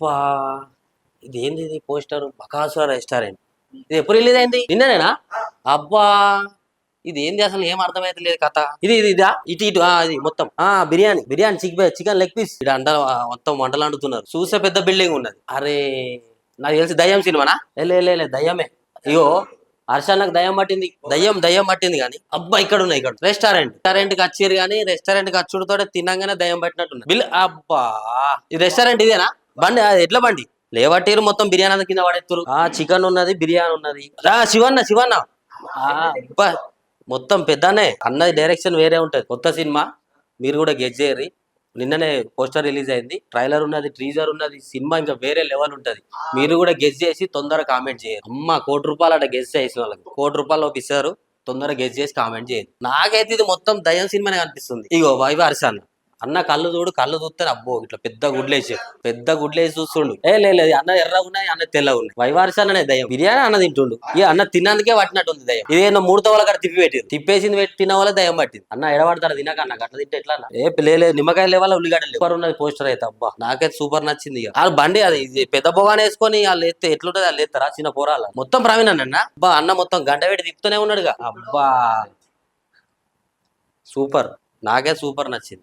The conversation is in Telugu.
అబ్బా! ఇది ఏంది ఇది పోస్టర్? బకాసుర రెస్టారెంట్. ఇది ఎప్పుడు రిలీజ్ అయింది? నిన్ననేనా? అబ్బా! ఇది ఏంది అసలు? ఏం అర్థమైతలేదు కథ. ఇది ఇది ఇదా? ఇటు ఇటు ఇది మొత్తం. ఆ biryani. Biryani chicken chicken leg piece. ఇక్కడ అండ మొత్తం వంటలు అంటున్నారు చూసే పెద్ద బిల్డింగ్ ఉన్నది. అరే! నాకు తెలిసి దయ్యం సినిమానా? లే దయ్యమే. అయ్యో హర్ష నాకు దయ్యం పట్టింది. దయ్యం దయ్యం పట్టింది కానీ. అబ్బా ఇక్కడ ఉన్నాయి ఇక్కడ. రెస్టారెంట్. రెస్టారెంట్కి వచ్చారు కానీ రెస్టారెంట్కి వచ్చుడుతో తినంగానే దయ్యం పట్టినట్టు బిల్ అబ్బా! ఈ రెస్టారెంట్ ఇదేనా? బండి అది ఎట్లా బండి. లేవట్టీరు మొత్తం బిర్యానీ కింద పడేస్తారు ఆ చికెన్ ఉన్నది బిర్యానీ ఉన్నది. రా శివన్న శివన్న. ఆ, మొత్తం పెద్దనే. అన్నది డైరెక్షన్ వేరే ఉంటది. కొత్త సినిమా మీరు కూడా గెట్ చేయరు నిన్ననే పోస్టర్ రిలీజ్ అయింది. ట్రైలర్ ఉన్నది ట్రీజర్ ఉన్నది సినిమా ఇంకా వేరే లెవెల్ ఉంటది. మీరు కూడా గెస్ చేసి తొందరగా కామెంట్ చేయరు అమ్మ కోటి రూపాయలు అట గెస్ చేసిన వాళ్ళకి. కోటి రూపాయలు ఒప్పిస్తారు తొందరగా గెస్ చేసి కామెంట్ చేయరు నాకైతే ఇది మొత్తం దయ్యం సినిమానే కనిపిస్తుంది. ఇగో వైవ అరిసాన్ అన్న కళ్ళు చూడు కళ్ళు చూస్తే అబ్బో ఇట్లా పెద్ద గుడ్లేసి పెద్ద గుడ్లేసి చూస్తుండు. ఏ లేదు అన్న ఎర్ర ఉన్నాయి అన్న తెల్ల ఉన్నాయి వైవారిసాన్ అనే దయ్యం. బిర్యానీ అన్న తింటుండు. ఈ అన్న తిన్నందుకే పట్టినట్టు ఉంది దయ్యం. ఇదేదో మూడు తోవల కాడ తిప్పి పెట్టింది తిప్పేసింది పెట్టి వల్ల దయ్యం పట్టింది. అన్న ఎడబడతారు తినక అన్న గట్ల తింటే ఎట్లా ఏ నిమ్మకాయ లేవాల ఉల్లిగడ్డ సూపర్ ఉన్నది పోస్టర్ అయితే అబ్బా. నాకైతే సూపర్ నచ్చింది ఇక. వాళ్ళు బండి అది పెద్ద బొగానే వేసుకొని వాళ్ళు ఎత్తే ఎట్లుంటది వాళ్ళు ఎత్తారా? చిన్న పోరాల మొత్తం ప్రవీణ్ అన్న అబ్బా అన్న మొత్తం గంట పెట్టి తిప్పుతూనే ఉన్నాడుగా. అబ్బా. సూపర్. నాకే సూపర్ నచ్చింది.